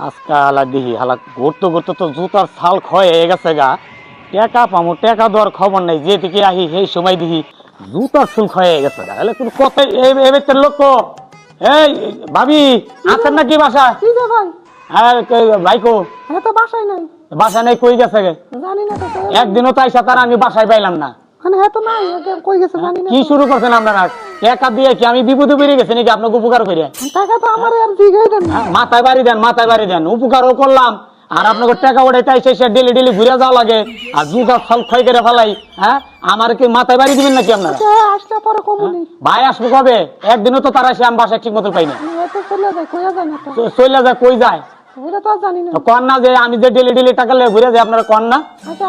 হালা ঘুরতে ঘুরতে তো জুতার ছাল ক্ষয় হয়ে গেছে গা। টেকা পামো টেকা দেওয়ার খবর নাই যে দিকে আহি সেই সময় দেখি জুতার চুল ক্ষয় হয়ে গেছে গা। কোনো লোক তো এই ভাবি আছেন নাকি বাসা? কি রে ভাই? আর ভাইকো হ্যাঁ তো বাসায় নাই। বাসা নেই কই গেছে গে? জানি না একদিনও তো আইসা তার আমি বাসায় পাইলাম না। মানে হ্যাঁ তো নাই কই গেছে জানি না কি। শুরু করছেন আপনারা? টাকা দিয়ে কি? আমি বিপদে বেরিয়ে গেছি নাকি আপনাকে উপকার করিয়া টাকা তো আমার আর দেন হ্যাঁ, মাথায় বাড়ি দেন মাথায় বাড়ি দেন। উপকারও করলাম। আর আপনাকে টাকা ওঠাইতে আইসে সে ডেলি ডেলি ঘুরে যাওয়া লাগে। আর জুতা ফল ক্ষয় করে ফেলাই হ্যাঁ? আমার কি মাথায় বাড়ি দিবেন নাকি আপনারা? সে আসলে পরে কমুনি? ভাই আসব কবে? একদিনও তো তারা সে আমি বাসায় ঠিক মতো পাই না। চলে যায় কইয়া যায় না তো। তো চলে যায় কই যায়? না। যে আমি যে ডেলি ডেলি টাকা লেগে ঘুরে যাই আপনারা কন না? আচ্ছা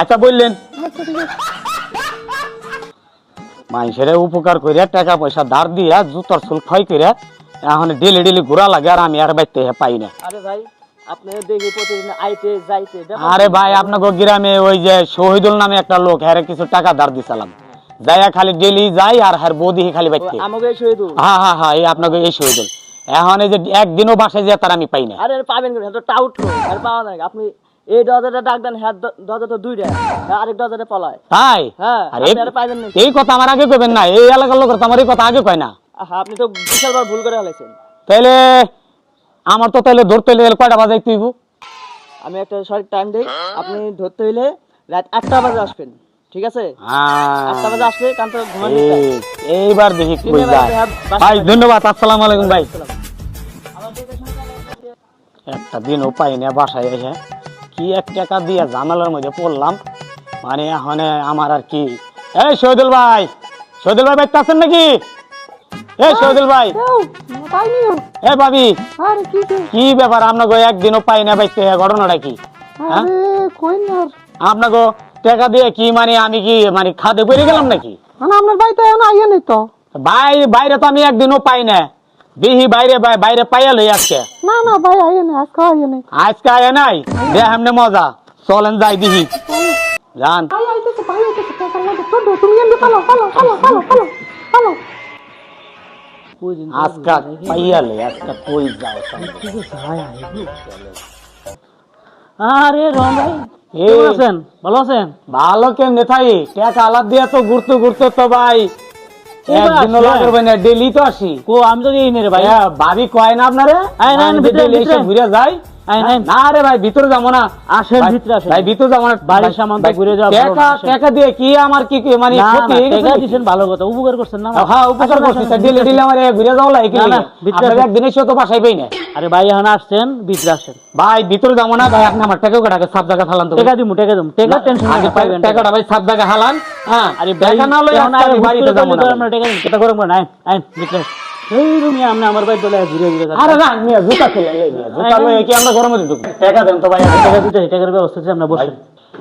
আচ্ছা বললেন। আচ্ছা মানুষের উপকার করিয়া টাকা পয়সা ধার দিয়া জুতার চুল ক্ষয় করিয়া এখন ডেলি ডেলি ঘোরা লাগে আর আমি আর বাইতে পাই না। আরে ভাই আরে আপনাকে গ্রামে ওই যে শহীদুল নামে একটা লোক হ্যাঁ কিছু টাকা ধার দিছিলাম। যাইয়া খালি ডেলি যাই আর হ্যার বৌদি খালি বাইতে হ্যাঁ হ্যাঁ হ্যাঁ এই আপনাকে এই শহীদুল। এখন এই যে একদিনও বাসায় তার আমি পাই না। আরে পাবেন টাউট আর পাওয়া নাই আপনি এই দরজাটা ডাক দেন হ্যাঁ দরজা তো দুইটা। হ্যাঁ, আরেক দরজাটা পলায়। তাই হ্যাঁ পাইবেন না এই কথা আমার আগে কইবেন না এই এলাকার লোকের তো আমার এই কথা আগে কয় না। আপনি তো বিশালবার ভুল করে ফেলেছেন তাইলে আমার তো তাইলে ধরতে হইলে কয়টা বাজাই তুইব আমি একটা সঠিক টাইম দেই। আপনি ধরতে হইলে রাত আটটা বাজে আসবেন ঠিক আছে? আটটা বাজে আসলে কারণ তো ঘুমানো এইবার দেখি কই ধন্যবাদ, যায়। ভাই, ভাই ধন্যবাদ আসসালামু আলাইকুম ভাই। একটা দিন পাই না বাসায় এসে। কি এক টাকা দিয়ে ঝামেলার মধ্যে পড়লাম? মানে এখন আমার আর কি। এই শহীদুল ভাই শহীদুল ভাই বাইতে আছেন নাকি? এই শহীদুল ভাই। এ ভাবি কি ব্যাপার আপনাকে একদিনও পাই না বাইতে ঘটনাটা কি? হ্যাঁ? আপনাকে টাকা দিয়ে কি মানে আমি কি মানে খাদে পড়ে গেলাম নাকি? আপনার বাড়িতে এখন আইয়া নেই তো? বাইরে বাইরে তো আমি একদিনও পাই না। বিহি বাইরে বাইরে পাইয়া লই আজকে। না না ভাই আইয়া নেই আজকে আইয়া নেই। আজকে আয় নাই? দেখ এমনি মজা। চলেন যাই দিহি। জান দো, আজকা পাইয়া লই আজকা কই যায় আরে রম ভাই কেমন আছেন? ভালো আছেন? ভালো কেমনে থাই? টাকা আলাদ দিয়ে তো ঘুরতে ঘুরতে তো ভাই একদিনও। লাগবে না ডেলি তো আসি। কো আমি তো এই মেরে ভাই। ভাইয়া ভাবি কয় না আপনারে? ঘুরে যাই না। না রে ভাই ভিতরে যাব না। আসেন, ভিতরে আসেন। ভাই ভিতরে যাব না। বাড়ির সামান ঘুরে যাওয়া টাকা টাকা দিয়ে কি আমার কি কি মানে ক্ষতি না হয়ে গেছে টাকা দিছেন ভালো কথা। উপকার করছেন না হ্যাঁ উপকার করছি। আসেন, ডেলি ডেলি আমার ঘুরে যাওয়া লাগে কি না, না, ভিতরে একদিন এসে তো বাসায় পাই না আরে ভাই এখন আসছেন ভিতরে আসেন। ভাই ভিতরে যাব না। ভাই আপনি আমার টাকা টাকা সব জায়গা ফালান তো টাকা দিমু টাকা দিমু। টাকা টেনশন আগে পাইবেন টাকাটা ভাই সব জায়গা হালান। হ্যাঁ আরে টাকা না লই বাড়িতে যাব না আমরা টাকা দিমু। এটা করব না আইন আইন ভিতরে রুমে আমরা আমার ভাই দলে ঘুরে ঘুরে আরে না মিয়া জুতা খেলে লই মিয়া জুতা লই কি আমরা গরমে ঢুকবো? টাকা দেন তো ভাই টাকা দিতে টাকার ব্যবস্থা আছে আমরা বসে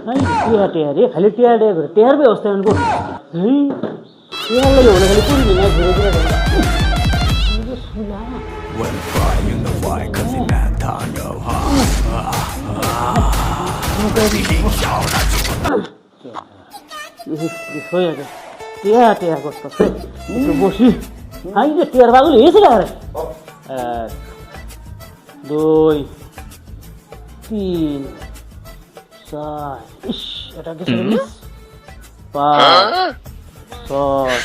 এই টিয়া টিয়া রে খালি টিয়া টিয়া করে টিয়ার ব্যবস্থা করব এই টিয়া ওরা খালি পুরি ঘুরে ঘুরে cause it যে টিয়ার আরে। এক দুই তিন চার ইস এটা কিছু মিস পাঁচ ছয়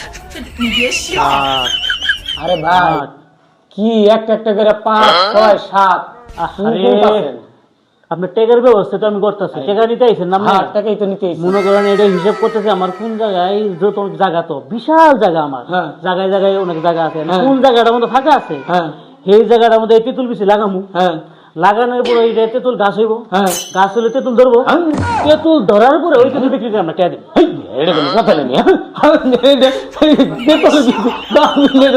সাত আরে ভাই। কি? একটা একটা করে পাঁচ ছয় সাত। বলতেছেন? আপনার ট্যাগের ব্যবস্থা তো আমি করতেছি। ট্যাগা নিতে আইছেন না? আমার আপনি? টাকাই তো নিতে। মনে করেন এটা হিসাব করতেছে আমার কোন জায়গায় যত জায়গা তো বিশাল জায়গা আমার। হ্যাঁ। জায়গায় জায়গায় অনেক জায়গা আছে। হ্যাঁ। কোন জায়গাটা মধ্যে ফাঁকা আছে? হ্যাঁ। সেই জায়গাটার মধ্যে এতে তেঁতুল বেশি লাগামু। হ্যাঁ। লাগানোর পরে ওই তেঁতুল গাছ হইব। হ্যাঁ। গাছ হলে তেঁতুল ধরবো। হ্যাঁ। তেঁতুল ধরার পরে ওই তেঁতুল বিক্রি করে আমরা ট্যাগ এটা কোনো কথা নেই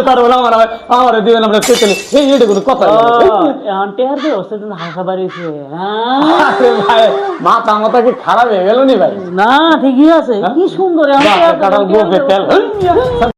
তারপরে আমার আমার দিবেন আমরা চেতলে এই এটা কোনো কথা মাথা মাথা কি খারাপ হয়ে গেল নি ভাই না ঠিকই আছে কি সুন্দর কাটাল তেল